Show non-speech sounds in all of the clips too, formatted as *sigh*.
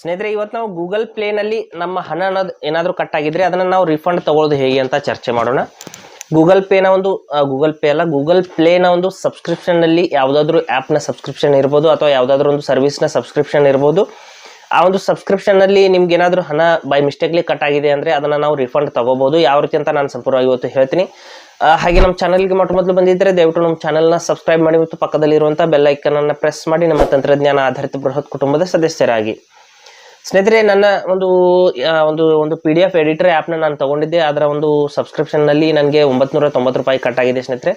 ಸ್ನೇಹಿತರೆ ಇವತ್ತು ನಾವು ಗೂಗಲ್ ಪ್ಲೇನಲ್ಲಿ ನಮ್ಮ ಹಣ ಅನ್ನೋದು ಏನಾದರೂ ಕಟ್ ಆಗಿದ್ರೆ ಅದನ್ನು ನಾವು ರಿಫಂಡ್ ತಗೊಳ್ಳೋದು ಹೇಗೆ ಅಂತ ಚರ್ಚೆ ಮಾಡೋಣ. ಗೂಗಲ್ ಪೇನ ಒಂದು ಗೂಗಲ್ ಪೇ ಅಲ್ಲ ಗೂಗಲ್ ಪ್ಲೇನ ಒಂದು ಸಬ್ಸ್ಕ್ರಿಪ್ಷನ್ನಲ್ಲಿ ಯಾವುದಾದ್ರೂ ಆ್ಯಪ್ನ ಸಬ್ಸ್ಕ್ರಿಪ್ಷನ್ ಇರ್ಬೋದು ಅಥವಾ ಯಾವುದಾದ್ರೂ ಒಂದು ಸರ್ವಿಸ್ನ ಸಬ್ಸ್ಕ್ರಿಪ್ಷನ್ ಇರ್ಬೋದು. ಆ ಒಂದು ಸಬ್ಸ್ಕ್ರಿಪ್ಷನ್ನಲ್ಲಿ ನಿಮ್ಗೆ ಏನಾದರೂ ಹಣ ಬೈ ಮಿಸ್ಟೇಕ್ಲಿ ಕಟ್ ಆಗಿದೆ ಅಂದರೆ ಅದನ್ನು ನಾವು ರಿಫಂಡ್ ತಗೋಬೋದು. ಯಾವ ರೀತಿ ಅಂತ ನಾನು ಸಂಪೂರ್ಣವಾಗಿ ಇವತ್ತು ಹೇಳ್ತೀನಿ. ಹಾಗೆ ನಮ್ಮ ಚಾನಲ್ಗೆ ಮೊಟ್ಟ ಮೊದಲು ಬಂದಿದ್ದರೆ ದಯವಿಟ್ಟು ನಮ್ಮ ಚಾನಲ್ನ ಸಬ್ಸ್ಕ್ರೈಬ್ ಮಾಡಿ ಮತ್ತು ಪಕ್ಕದಲ್ಲಿರುವಂಥ ಬೆಲ್ ಐಕನನ್ನು ಪ್ರೆಸ್ ಮಾಡಿ ನಮ್ಮ ತಂತ್ರಜ್ಞಾನ ಆಧಾರಿತ ಬೃಹತ್ ಕುಟುಂಬದ ಸದಸ್ಯರಾಗಿ. ಸ್ನೇಹಿತರೆ, ನನ್ನ ಒಂದು ಒಂದು ಒಂದು ಪಿ ಡಿ ಎಫ್ ಎಡಿಟರ್ ಆ್ಯಪ್ನ ನಾನು ತಗೊಂಡಿದ್ದೆ. ಅದರ ಒಂದು ಸಬ್ಸ್ಕ್ರಿಪ್ಷನ್ನಲ್ಲಿ ನನಗೆ ಒಂಬತ್ತು ತೊಂಬತ್ತು ರೂಪಾಯಿ ಕಟ್ ಆಗಿದೆ ಸ್ನೇಹಿತರೆ.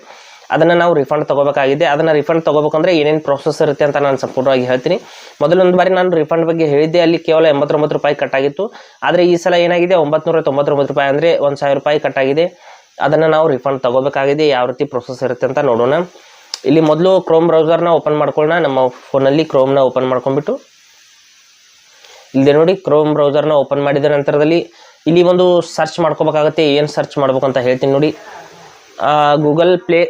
ಅದನ್ನು ನಾವು ರಿಫಂಡ್ ತಗೋಬೇಕಾಗಿದೆ. ಅದನ್ನು ರಿಫಂಡ್ ತೊಗೋಬೇಕಂದ್ರೆ ಏನೇನು ಪ್ರೋಸೆಸ್ ಇರುತ್ತೆ ಅಂತ ನಾನು ಸಂಪೂರ್ಣವಾಗಿ ಹೇಳ್ತೀನಿ. ಮೊದಲೊಂದು ಬಾರಿ ನಾನು ರಿಫಂಡ್ ಬಗ್ಗೆ ಹೇಳಿದ್ದೆ. ಅಲ್ಲಿ ಕೇವಲ ಎಂಬತ್ತೊಂಬತ್ತು ರೂಪಾಯಿ ಕಟ್ ಆಗಿತ್ತು. ಆದರೆ ಈ ಸಲ ಏನಾಗಿದೆ? ಒಂಬತ್ತು ತೊಂಬತ್ತೊಂಬತ್ತು ರೂಪಾಯಿ ಅಂದರೆ ಒಂದು ಸಾವಿರ ರೂಪಾಯಿ ಕಟ್ ಆಗಿದೆ. ಅದನ್ನು ನಾವು ರಿಫಂಡ್ ತಗೋಬೇಕಾಗಿದೆ. ಯಾವ ರೀತಿ ಪ್ರೊಸೆಸ್ ಇರುತ್ತೆ ಅಂತ ನೋಡೋಣ. ಇಲ್ಲಿ ಮೊದಲು ಕ್ರೋಮ್ ಬ್ರೌಸರ್ನ ಓಪನ್ ಮಾಡ್ಕೊಳ್ಳೋಣ. ನಮ್ಮ ಫೋನಲ್ಲಿ ಕ್ರೋಮ್ನ ಓಪನ್ ಮಾಡ್ಕೊಂಡ್ಬಿಟ್ಟು ಇಲ್ಲಿ ನೋಡಿ ಕ್ರೋಮ್ ಬ್ರೌಸರ್ನ ಓಪನ್ ಮಾಡಿದ ನಂತರದಲ್ಲಿ ಇಲ್ಲಿ ಒಂದು ಸರ್ಚ್ ಮಾಡ್ಕೋಬೇಕಾಗತ್ತೆ, ಏನು ಸರ್ಚ್ ಮಾಡ್ಬೇಕು ಅಂತ ಹೇಳ್ತೀನಿ ನೋಡಿ. ಗೂಗಲ್ ಪ್ಲೇ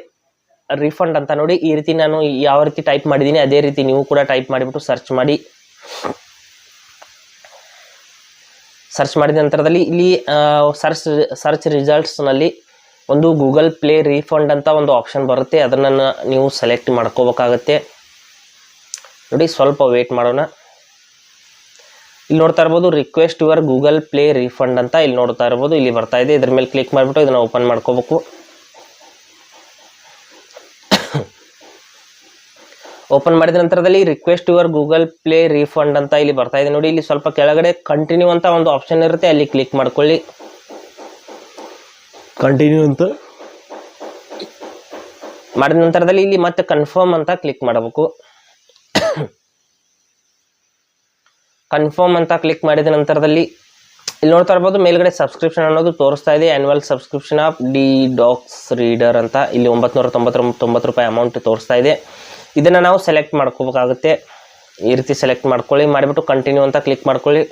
ರಿಫಂಡ್ ಅಂತ ನೋಡಿ ಈ ರೀತಿ ನಾನು ಯಾವ ರೀತಿ ಟೈಪ್ ಮಾಡಿದ್ದೀನಿ, ಅದೇ ರೀತಿ ನೀವು ಕೂಡ ಟೈಪ್ ಮಾಡಿಬಿಟ್ಟು ಸರ್ಚ್ ಮಾಡಿ. ಸರ್ಚ್ ಮಾಡಿದ ನಂತರದಲ್ಲಿ ಇಲ್ಲಿ ಸರ್ಚ್ ಸರ್ಚ್ ರಿಸಲ್ಟ್ಸ್ನಲ್ಲಿ ಒಂದು ಗೂಗಲ್ ಪ್ಲೇ ರೀಫಂಡ್ ಅಂತ ಒಂದು ಆಪ್ಷನ್ ಬರುತ್ತೆ. ಅದನ್ನು ನೀವು ಸೆಲೆಕ್ಟ್ ಮಾಡ್ಕೋಬೇಕಾಗತ್ತೆ. ನೋಡಿ ಸ್ವಲ್ಪ ವೇಟ್ ಮಾಡೋಣ. ಇಲ್ಲಿ ನೋಡ್ತಾ ಇರ್ಬೋದು request your Google Play refund ಅಂತ ಇಲ್ಲಿ ನೋಡ್ತಾ ಇರ್ಬೋದು. ಇಲ್ಲಿ ಬರ್ತಾ ಇದೆ. ಇದ್ರ ಮೇಲೆ ಕ್ಲಿಕ್ ಮಾಡಿಬಿಟ್ಟು ಇದನ್ನು ಓಪನ್ ಮಾಡ್ಕೋಬೇಕು. *coughs* ಓಪನ್ ಮಾಡಿದ ನಂತರದಲ್ಲಿ request your Google Play refund ಅಂತ ಇಲ್ಲಿ ಬರ್ತಾ ಇದೆ. ನೋಡಿ ಇಲ್ಲಿ ಸ್ವಲ್ಪ ಕೆಳಗಡೆ ಕಂಟಿನ್ಯೂ ಅಂತ ಒಂದು ಆಪ್ಷನ್ ಇರುತ್ತೆ. ಅಲ್ಲಿ ಕ್ಲಿಕ್ ಮಾಡ್ಕೊಳ್ಳಿ. ಕಂಟಿನ್ಯೂ ಅಂತ? ಮಾಡಿದ ನಂತರದಲ್ಲಿ ಇಲ್ಲಿ ಮತ್ತೆ ಕನ್ಫರ್ಮ್ ಅಂತ ಕ್ಲಿಕ್ ಮಾಡಬೇಕು. *coughs* ಕನ್ಫರ್ಮ್ ಅಂತ ಕ್ಲಿಕ್ ಮಾಡಿದ ನಂತರದಲ್ಲಿ ಇಲ್ಲಿ ನೋಡ್ತಾ ಇರ್ಬೋದು, ಮೇಲ್ಗಡೆ ಸಬ್ಸ್ಕ್ರಿಪ್ಷನ್ ಅನ್ನೋದು ತೋರಿಸ್ತಾ ಇದೆ. Annual subscription of the Docs reader ಅಂತ ಇಲ್ಲಿ ಒಂಬತ್ತು ತೊಂಬತ್ತು ತೊಂಬತ್ತು ರೂಪಾಯಿ ಅಮೌಂಟ್ ತೋರಿಸ್ತಾ ಇದೆ. ಇದನ್ನು ನಾವು ಸೆಲೆಕ್ಟ್ ಮಾಡ್ಕೋಬೇಕಾಗುತ್ತೆ. ಈ ರೀತಿ ಸೆಲೆಕ್ಟ್ ಮಾಡ್ಕೊಳ್ಳಿ. ಮಾಡಿಬಿಟ್ಟು ಕಂಟಿನ್ಯೂ ಅಂತ ಕ್ಲಿಕ್ ಮಾಡ್ಕೊಳ್ಳಿ.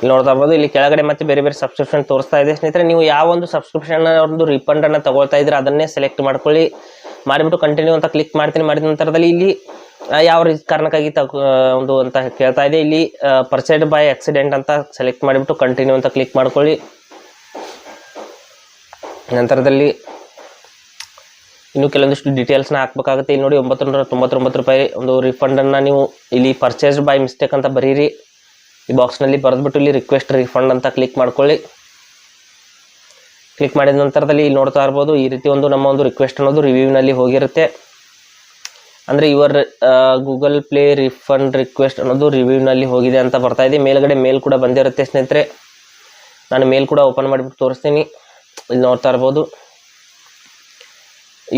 ಇಲ್ಲಿ ನೋಡ್ತಾ ಇರ್ಬೋದು, ಇಲ್ಲಿ ಕೆಳಗಡೆ ಮತ್ತೆ ಬೇರೆ ಬೇರೆ ಸಬ್ಸ್ಕ್ರಿಪ್ಷನ್ ತೋರಿಸ್ತಾ ಇದೆ. ಸ್ನೇಹಿತರೆ, ನೀವು ಯಾವ ಒಂದು ಸಬ್ಸ್ಕ್ರಿಪ್ಷನ್ ಒಂದು ರಿಫಂಡನ್ನು ತಗೊಳ್ತಾ ಇದ್ರೆ ಅದನ್ನೇ ಸೆಲೆಕ್ಟ್ ಮಾಡ್ಕೊಳ್ಳಿ. ಮಾಡಿಬಿಟ್ಟು ಕಂಟಿನ್ಯೂ ಅಂತ ಕ್ಲಿಕ್ ಮಾಡ್ತೀನಿ, ಮಾಡಿದ ನಂತರದಲ್ಲಿ ಇಲ್ಲಿ ಯಾವ ಕಾರಣಕ್ಕಾಗಿ ತಗೊ ಒಂದು ಅಂತ ಕೇಳ್ತಾ ಇದೆ. ಇಲ್ಲಿ ಪರ್ಚೇಡ್ ಬೈ ಆಕ್ಸಿಡೆಂಟ್ ಅಂತ ಸೆಲೆಕ್ಟ್ ಮಾಡಿಬಿಟ್ಟು ಕಂಟಿನ್ಯೂ ಅಂತ ಕ್ಲಿಕ್ ಮಾಡ್ಕೊಳ್ಳಿ. ನಂತರದಲ್ಲಿ ಇನ್ನು ಕೆಲವೊಂದಿಷ್ಟು ಡೀಟೇಲ್ಸ್ನ ಹಾಕ್ಬೇಕಾಗುತ್ತೆ. ಇಲ್ಲಿ ನೋಡಿ ಒಂಬತ್ತು ನೂರ ತೊಂಬತ್ತೊಂಬತ್ತು ರೂಪಾಯಿ ಒಂದು ರಿಫಂಡನ್ನು ನೀವು ಇಲ್ಲಿ ಪರ್ಚೇಸ್ಡ್ ಬೈ ಮಿಸ್ಟೇಕ್ ಅಂತ ಬರೀರಿ. ಈ ಬಾಕ್ಸ್ನಲ್ಲಿ ಬರೆದ್ಬಿಟ್ಟು ಇಲ್ಲಿ ರಿಕ್ವೆಸ್ಟ್ ರಿಫಂಡ್ ಅಂತ ಕ್ಲಿಕ್ ಮಾಡ್ಕೊಳ್ಳಿ. ಕ್ಲಿಕ್ ಮಾಡಿದ ನಂತರದಲ್ಲಿ ಇಲ್ಲಿ ನೋಡ್ತಾ ಇರ್ಬೋದು, ಈ ರೀತಿ ಒಂದು ನಮ್ಮ ಒಂದು ರಿಕ್ವೆಸ್ಟ್ ಅನ್ನೋದು ರಿವ್ಯೂನಲ್ಲಿ ಹೋಗಿರುತ್ತೆ. ಅಂದರೆ your Google Play refund request ಅನ್ನೋದು ರಿವ್ಯೂನಲ್ಲಿ ಹೋಗಿದೆ ಅಂತ ಬರ್ತಾ ಇದೆ. ಮೇಲ್ಗಡೆ ಮೇಲ್ ಕೂಡ ಬಂದಿರುತ್ತೆ ಸ್ನೇಹಿತರೆ. ನಾನು ಮೇಲ್ ಕೂಡ ಓಪನ್ ಮಾಡಿಬಿಟ್ಟು ತೋರಿಸ್ತೀನಿ. ಇಲ್ಲಿ ನೋಡ್ತಾ ಇರ್ಬೋದು.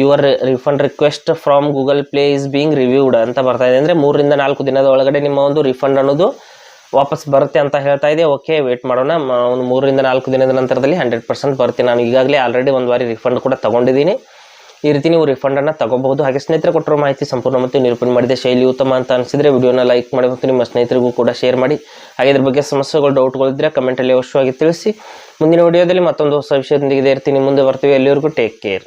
Your refund request from Google Play is being reviewed ಅಂತ ಬರ್ತಾ ಇದೆ. ಅಂದರೆ ಮೂರರಿಂದ ನಾಲ್ಕು ದಿನದ ಒಳಗಡೆ ನಿಮ್ಮ ಒಂದು ರಿಫಂಡ್ ಅನ್ನೋದು ವಾಪಸ್ ಬರುತ್ತೆ ಅಂತ ಹೇಳ್ತಾ ಇದೆ ಓಕೆ ವೇಟ್ ಮಾಡೋಣ. ಒಂದು ಮೂರರಿಂದ ನಾಲ್ಕು ದಿನದ ನಂತರದಲ್ಲಿ ಹಂಡ್ರೆಡ್ ಪರ್ಸೆಂಟ್ ಬರ್ತೀನಿ. ನಾನು ಈಗಾಗಲೇ ಆಲ್ರೆಡಿ ಒಂದು ಬಾರಿ ರಿಫಂಡ್ ಕೂಡ ತಗೊಂಡಿದ್ದೀನಿ. ಈ ರೀತಿ ನೀವು ರಿಫಂಡನ್ನು ತಗೋಬಹುದು. ಹಾಗೆ ಸ್ನೇಹಿತರು ಕೊಟ್ಟಿರೋ ಮಾಹಿತಿ ಸಂಪೂರ್ಣ ಮತ್ತು ನಿರೂಪಣೆ ಮಾಡಿದೆ ಶೈಲಿ ಉತ್ತಮ ಅಂತ ಅನಿಸಿದರೆ ವಿಡಿಯೋನ ಲೈಕ್ ಮಾಡಿ ಮತ್ತು ನಿಮ್ಮ ಸ್ನೇಹಿತರಿಗೂ ಕೂಡ ಶೇರ್ ಮಾಡಿ. ಹಾಗೆ ಇದ್ರ ಬಗ್ಗೆ ಸಮಸ್ಯೆಗಳು ಡೌಟ್ಗಳಿದ್ದರೆ ಕಮೆಂಟಲ್ಲಿ ಅವಶ್ಯವಾಗಿ ತಿಳಿಸಿ. ಮುಂದಿನ ವಿಡಿಯೋದಲ್ಲಿ ಮತ್ತೊಂದು ಹೊಸ ವಿಷಯದೊಂದಿಗೆ ಇರ್ತೀನಿ ಮುಂದೆ ಬರ್ತೀವಿ. ಎಲ್ಲಿವರೆಗೂ ಟೇಕ್ ಕೇರ್